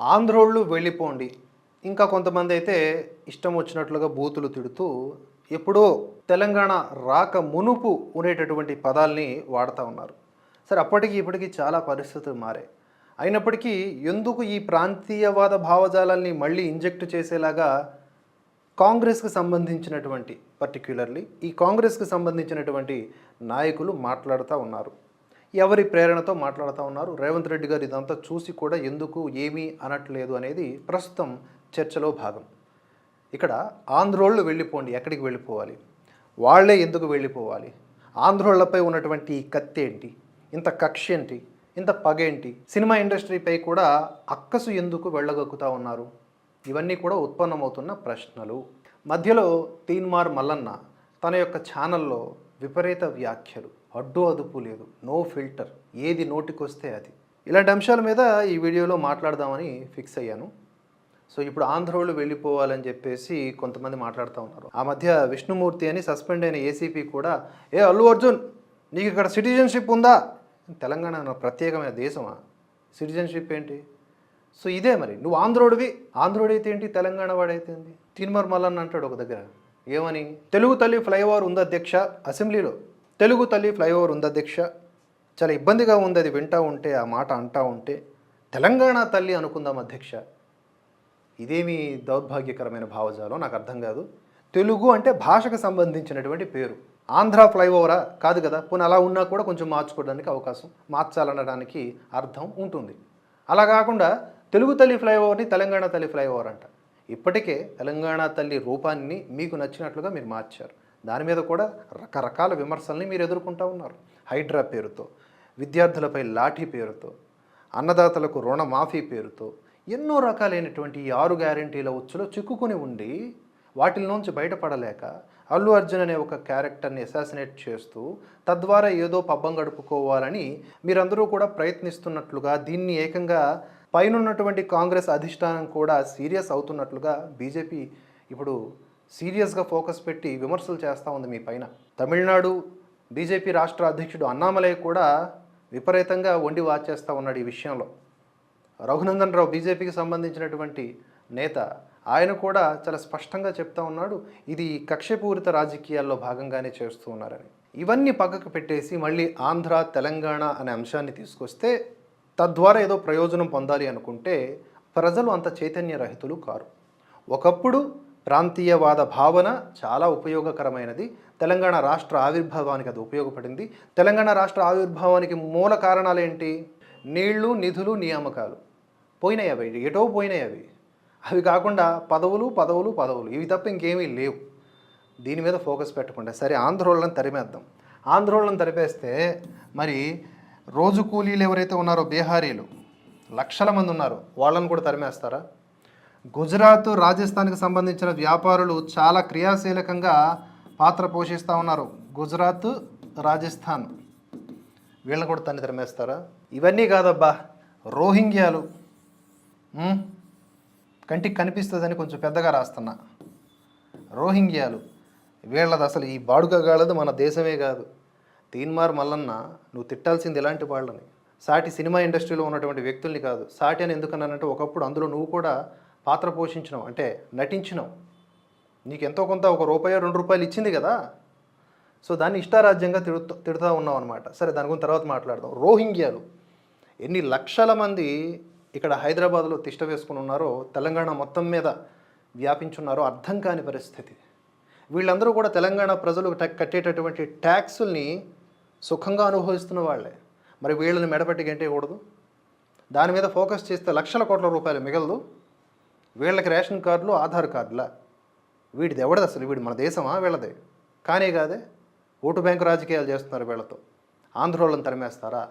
ఆంధ్రోళ్ళు వెళ్ళిపోండి. ఇంకా కొంతమంది అయితే ఇష్టం వచ్చినట్లుగా బూతులు తిడుతూ ఎప్పుడో తెలంగాణ రాక మునుపు ఉండేటటువంటి పదాల్ని వాడుతూ ఉన్నారు. సరే అప్పటికి ఇప్పటికీ చాలా పరిస్థితులు మారాయి. అయినప్పటికీ ఎందుకు ఈ ప్రాంతీయవాద భావజాలాల్ని మళ్ళీ ఇంజెక్ట్ చేసేలాగా కాంగ్రెస్కి సంబంధించినటువంటి పర్టిక్యులర్లీ ఈ కాంగ్రెస్కి సంబంధించినటువంటి నాయకులు మాట్లాడుతూ ఉన్నారు. ఎవరి ప్రేరణతో మాట్లాడుతూ ఉన్నారు? రేవంత్ రెడ్డి గారు ఇదంతా చూసి కూడా ఎందుకు ఏమీ అనట్లేదు అనేది ప్రస్తుతం చర్చలో భాగం. ఇక్కడ ఆంధ్రోళ్ళు వెళ్ళిపోండి ఎక్కడికి వెళ్ళిపోవాలి? వాళ్ళే ఎందుకు వెళ్ళిపోవాలి? ఆంధ్రోళ్ళపై ఉన్నటువంటి ఈ కత్తి ఏంటి? ఇంత కక్ష ఏంటి? ఇంత పగేంటి సినిమా ఇండస్ట్రీపై కూడా అక్కసు ఎందుకు వెళ్ళగక్కుతా ఉన్నారు? ఇవన్నీ కూడా ఉత్పన్నమవుతున్న ప్రశ్నలు. మధ్యలో తీన్మార్ మల్లన్న తన యొక్క ఛానల్లో విపరీత వ్యాఖ్యలు. అడ్డు అదుపు లేదు. నో ఫిల్టర్ ఏది నోటికొస్తే అది. ఇలాంటి అంశాల మీద ఈ వీడియోలో మాట్లాడదామని ఫిక్స్ అయ్యాను. సో ఇప్పుడు ఆంధ్రోళ్ళు వెళ్ళిపోవాలని చెప్పేసి కొంతమంది మాట్లాడుతూ ఉన్నారు. ఆ మధ్య విష్ణుమూర్తి అని సస్పెండ్ అయిన ఏసీపీ కూడా ఏ అల్లు అర్జున్ నీకు ఇక్కడ సిటిజన్షిప్ ఉందా? తెలంగాణ ప్రత్యేకమైన దేశమా? సిటిజన్షిప్ ఏంటి? సో ఇదే మరి. నువ్వు ఆంధ్రోడివి? ఆంధ్రోడు అయితే ఏంటి? తెలంగాణ వాడైతే ఏంటి? తీన్మార్ మల్లన్న అంటాడు ఒక దగ్గర. ఏమని? తెలుగు తల్లి ఫ్లైఓవర్ ఉంది అధ్యక్ష? అసెంబ్లీలో. తెలుగు తల్లి ఫ్లైఓవర్ ఉందా అధ్యక్ష. చాలా ఇబ్బందిగా ఉంది అది వింటా ఉంటే ఆ మాట అంటా ఉంటే. తెలంగాణ తల్లి అనుకుందాం అధ్యక్ష. ఇదేమి దౌర్భాగ్యకరమైన భావజాలం నాకు అర్థం కాదు. తెలుగు అంటే భాషకు సంబంధించినటువంటి పేరు. ఆంధ్ర ఫ్లైఓవరా? కాదు కదా. పోనీ అలా ఉన్నా కూడా కొంచెం మార్చుకోవడానికి అవకాశం మార్చాలనడానికి అర్థం ఉంటుంది. అలా కాకుండా తెలుగు తల్లి ఫ్లైఓవర్ని తెలంగాణ తల్లి ఫ్లైఓవర్ అంట. ఇప్పటికే తెలంగాణ తల్లి రూపాన్ని మీకు నచ్చినట్లుగా మీరు మార్చారు. దాని మీద కూడా రకరకాల విమర్శల్ని మీరు ఎదుర్కొంటూ ఉన్నారు. హైడ్రా పేరుతో విద్యార్థులపై లాఠీ పేరుతో అన్నదాతలకు రుణమాఫీ పేరుతో ఎన్నో రకాలైనటువంటి ఈ ఆరు గ్యారంటీల ఉచ్చులో చిక్కుకొని ఉండి వాటిల్లోంచి బయటపడలేక అల్లు అర్జున్ అనే ఒక క్యారెక్టర్ని అసాసినేట్ చేస్తూ తద్వారా ఏదో పబ్బం గడుపుకోవాలని మీరందరూ కూడా ప్రయత్నిస్తున్నట్లుగా దీన్ని ఏకంగా పైనున్నటువంటి కాంగ్రెస్ అధిష్టానం కూడా సీరియస్ అవుతున్నట్లుగా బీజేపీ ఇప్పుడు సీరియస్గా ఫోకస్ పెట్టి విమర్శలు చేస్తూ ఉంది మీ పైన. తమిళనాడు బీజేపీ రాష్ట్ర అధ్యక్షుడు అన్నామలై కూడా విపరీతంగా వండి వాచేస్తూ ఉన్నాడు ఈ విషయంలో. రఘునందన్ రావు బీజేపీకి సంబంధించినటువంటి నేత ఆయన కూడా చాలా స్పష్టంగా చెప్తా ఉన్నాడు ఇది కక్షపూరిత రాజకీయాల్లో భాగంగానే చేస్తూ ఉన్నారని. ఇవన్నీ పక్కకు పెట్టేసి మళ్ళీ ఆంధ్ర తెలంగాణ అనే అంశాన్ని తీసుకొస్తే తద్వారా ఏదో ప్రయోజనం పొందాలి అనుకుంటే ప్రజలు అంత చైతన్యరహితులు కారు. ఒకప్పుడు ప్రాంతీయవాద భావన చాలా ఉపయోగకరమైనది. తెలంగాణ రాష్ట్ర ఆవిర్భావానికి అది ఉపయోగపడింది. తెలంగాణ రాష్ట్ర ఆవిర్భావానికి మూల కారణాలు ఏంటి? నీళ్ళు నిధులు నియామకాలు. పోయినాయి అవి ఎటో పోయినాయి అవి. అవి కాకుండా పదవులు పదవులు పదవులు. ఇవి తప్ప ఇంకేమీ లేవు. దీని మీద ఫోకస్ పెట్టకుండా. సరే ఆంధ్రోళ్ళని తరిమేద్దాం. ఆంధ్రోళ్ళని తరిపేస్తే మరి రోజు కూలీలు ఎవరైతే ఉన్నారో బీహారీలు లక్షల మంది ఉన్నారు వాళ్ళని కూడా తరిమేస్తారా? గుజరాత్ రాజస్థాన్కి సంబంధించిన వ్యాపారులు చాలా క్రియాశీలకంగా పాత్ర పోషిస్తూ ఉన్నారు. గుజరాత్ రాజస్థాన్. వీళ్ళని కూడా తన్ని తరిమేస్తారా? ఇవన్నీ కాదబ్బా రోహింగ్యాలు. కంటికి కనిపిస్తుందని కొంచెం పెద్దగా రాస్తున్నా. రోహింగ్యాలు. వీళ్ళది అసలు ఈ బాడుగగాళ్ళది మన దేశమే కాదు. తీన్మార్ మల్లన్న నువ్వు తిట్టాల్సింది ఇలాంటి వాళ్ళని. సాటి సినిమా ఇండస్ట్రీలో ఉన్నటువంటి వ్యక్తుల్ని కాదు. సాటి అని ఎందుకన్నానంటే ఒకప్పుడు అందులో నువ్వు కూడా పాత్ర పోషించినావు అంటే నటించినావు. నీకు ఎంతో కొంత ఒక రూపాయి రెండు రూపాయలు ఇచ్చింది కదా? సో దాన్ని ఇష్టారాజ్యంగా తిడుతూ తిడుతూ ఉన్నాం అనమాట సరే దాని గురించి తర్వాత మాట్లాడదాం. రోహింగ్యాలు. ఎన్ని లక్షల మంది ఇక్కడ హైదరాబాద్లో తిష్ట వేసుకుని ఉన్నారో తెలంగాణ మొత్తం మీద వ్యాపించున్నారో అర్థం కాని పరిస్థితి. వీళ్ళందరూ కూడా తెలంగాణ ప్రజలు కట్టేటటువంటి ట్యాక్సుల్ని సుఖంగా అనుభవిస్తున్న వాళ్ళే. మరి వీళ్ళని మెడపెట్టి గంటేయకూడదు? దాని మీద ఫోకస్ చేస్తే లక్షల కోట్ల రూపాయలు మిగలదు. వీళ్ళకి రేషన్ కార్డులు ఆధార్ కార్డులా? వీడిది ఎవడది అసలు? వీడు మన దేశమా? వీళ్ళదే. కానే కాదే ఓటు బ్యాంకు రాజకీయాలు చేస్తున్నారు వీళ్ళతో. ఆంధ్రోళ్ళని తరిమేస్తారా?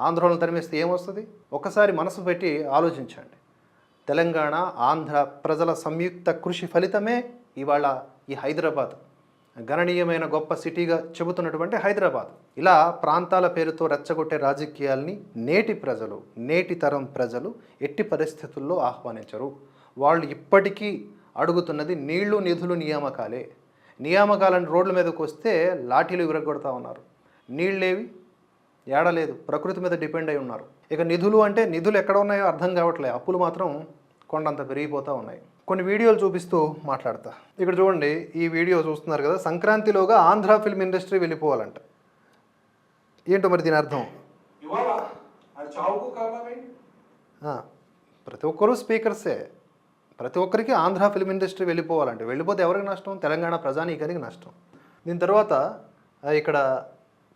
ఆంధ్రోళ్ళని తరిమేస్తే ఏమొస్తుంది? ఒకసారి మనసు పెట్టి ఆలోచించండి. తెలంగాణ ఆంధ్ర ప్రజల సంయుక్త కృషి ఫలితమే ఇవాళ ఈ హైదరాబాద్. గణనీయమైన గొప్ప సిటీగా చెబుతున్నటువంటి హైదరాబాద్. ఇలా ప్రాంతాల పేరుతో రెచ్చగొట్టే రాజకీయాల్ని నేటి ప్రజలు నేటి తరం ప్రజలు ఎట్టి పరిస్థితుల్లో ఆహ్వానించరు. వాళ్ళు ఇప్పటికీ అడుగుతున్నది నీళ్ళు నిధులు నియామకాలే. నియామకాలను రోడ్ల మీదకి వస్తే లాఠీలు విరగొడతా ఉన్నారు. నీళ్ళేవి ఏడలేదు ప్రకృతి మీద డిపెండ్ అయి ఉన్నారు. ఇక నిధులు అంటే నిధులు ఎక్కడ ఉన్నాయో అర్థం కావట్లే. అప్పులు మాత్రం కొండంత పెరిగిపోతూ ఉన్నాయి. కొన్ని వీడియోలు చూపిస్తూ మాట్లాడతా. ఇక్కడ చూడండి ఈ వీడియో చూస్తున్నారు కదా సంక్రాంతిలోగా ఆంధ్ర ఫిల్మ్ ఇండస్ట్రీ వెళ్ళిపోవాలంట. ఏంటో మరి దీని అర్థం? ప్రతి ఒక్కరూ స్పీకర్సే. ప్రతి ఒక్కరికి ఆంధ్ర ఫిల్మ్ ఇండస్ట్రీ వెళ్ళిపోవాలంటే వెళ్ళిపోతే ఎవరికి నష్టం? తెలంగాణ ప్రజానీకానికి నష్టం. దీని తర్వాత ఇక్కడ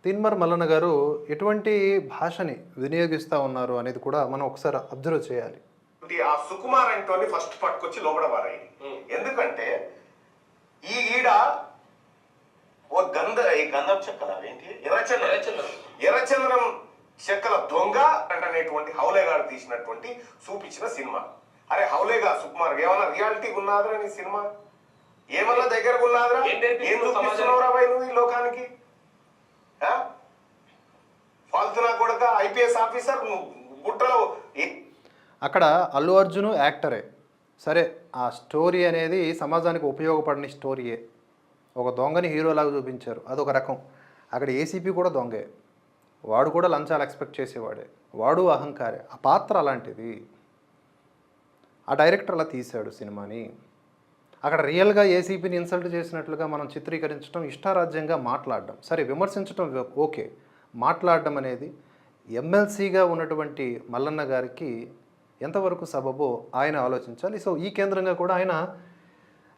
తిన్మర్ మల్లన్న గారు ఎటువంటి భాషని వినియోగిస్తూ ఉన్నారు అనేది కూడా మనం ఒకసారి అబ్జర్వ్ చేయాలి. ఆ సుకుమార్ అంటోని ఫస్ట్ పట్టుకొచ్చి లోపల పారాయి ఎందుకంటే ఈ ఈడ ఓ గంధ ఈ గంధం చెక్కల ఏంటి ఎర్రచంద్రం ఎర్రచంద్రం చెక్కల దొంగ అనేటువంటి హౌలేగాడు తీసినటువంటి చూపించిన సినిమా. అరే హౌలేగా సుకుమార్? ఏమన్నా రియాలిటీ ఉన్నాదిరా నీ సినిమా? ఏమన్నా దగ్గరకు ఉన్నాదిరా ఏం చూపిస్తున్నావురా భయ్ నువ్వు ఈ లోకానికి? ఫాల్తునా కొడక ఐపీఎస్ ఆఫీసర్ గుట్టలో అక్కడ అల్లు అర్జున్ యాక్టరే. సరే ఆ స్టోరీ అనేది సమాజానికి ఉపయోగపడని స్టోరీయే. ఒక దొంగని హీరోలాగా చూపించారు. అదొక రకం. అక్కడ ఏసీపీ కూడా దొంగే. వాడు కూడా లంచాలు ఎక్స్పెక్ట్ చేసేవాడే. వాడు అహంకారే. ఆ పాత్ర అలాంటిది. ఆ డైరెక్టర్ అలా తీశాడు సినిమాని. అక్కడ రియల్గా ఏసీపీని ఇన్సల్ట్ చేసినట్లుగా మనం చిత్రీకరించడం ఇష్టారాజ్యంగా మాట్లాడడం. సరే విమర్శించడం ఓకే. మాట్లాడడం అనేది ఎమ్మెల్సీగా ఉన్నటువంటి మల్లన్న గారికి ఎంతవరకు సబబో ఆయన ఆలోచించాలి. సో ఈ కేంద్రంగా కూడా ఆయన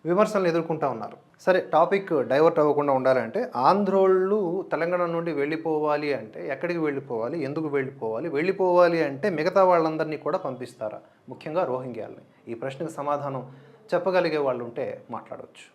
విమర్శలను ఎదుర్కొంటూ ఉన్నారు. సరే టాపిక్ డైవర్ట్ అవ్వకుండా ఉండాలంటే ఆంధ్రోళ్ళు తెలంగాణ నుండి వెళ్ళిపోవాలి అంటే ఎక్కడికి వెళ్ళిపోవాలి? ఎందుకు వెళ్ళిపోవాలి? వెళ్ళిపోవాలి అంటే మిగతా వాళ్ళందరినీ కూడా పంపిస్తారా? ముఖ్యంగా రోహింగ్యాలని. ఈ ప్రశ్నకు సమాధానం చెప్పగలిగే వాళ్ళు ఉంటే మాట్లాడవచ్చు